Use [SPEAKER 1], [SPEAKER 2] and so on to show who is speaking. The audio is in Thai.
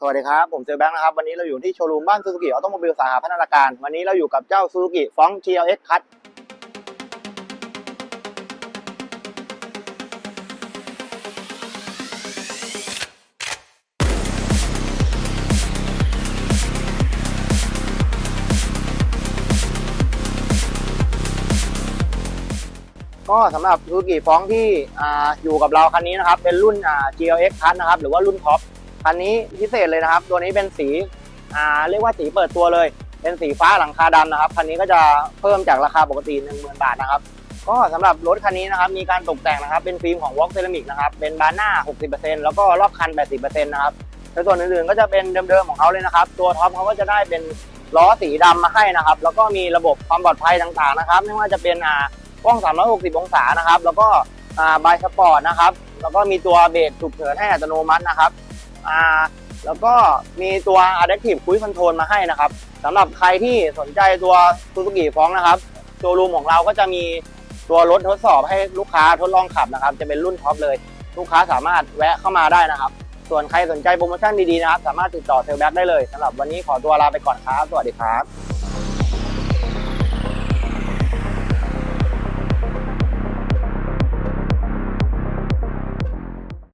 [SPEAKER 1] สวัสดีครับ ผมเซลแบงค์นะครับ วันนี้เราอยู่ที่โชว์รูมบ้านซูซูกิออโตโมบิลสาขาพัฒนาการ วันนี้เราอยู่กับเจ้าซูซูกิฟอง GLX คั t ก็สำหรับซูซูกิฟองที่ออยู่กับเราคันนี้นะครับ เป็นรุ่น GLX คั t นะครับ หรือว่ารุ่นท็อป คันนี้พิเศษเลยนะครับ ตัวนี้เป็นสีอ่าเรียกว่าสีเปิดตัวเลย เป็นสีฟ้าหลังคาดำนะครับ คันนี้ก็จะเพิ่มจากราคาปกติ 10,000 บาทนะครับ ก็สำหรับรถคันนี้นะครับ มีการตกแต่งนะครับ เป็นฟิล์มของ Walk Ceramic นะครับ เป็นบานหน้า 60%แล้วก็รอบคัน 80%นะครับในส่วนอื่นๆก็จะเป็นเดิมๆของเขาเลยนะครับ ตัวท็อปเขาก็จะได้เป็นล้อสีดำมาให้นะครับ แล้วก็มีระบบความปลอดภัยต่างๆนะครับ ไม่ว่าจะเป็นอ่ากล้อง 360 องศานะครับ แล้วก็อ่าบายสปอร์ตนะครับ แล้วก็มีตัวเบรกฉุกเฉินให้อัตโนมัตินะครับ R แล้วก็มีตัว Adaptive Cruise Control มาให้นะครับสำหรับใครที่สนใจตัว Suzuki ฟ้องนะครับโชว์รูมของเราก็จะมีตัวรถทดสอบให้ลูกค้าทดลองขับนะครับ จะเป็นรุ่นท็อปเลย ลูกค้าสามารถแวะเข้ามาได้นะครับ ส่วนใครสนใจโปรโมชั่นดีๆนะครับ สามารถติดต่อเซลแบ็กได้เลยสำหรับวันนี้ขอตัวลาไปก่อนครับ สวัสดีครับ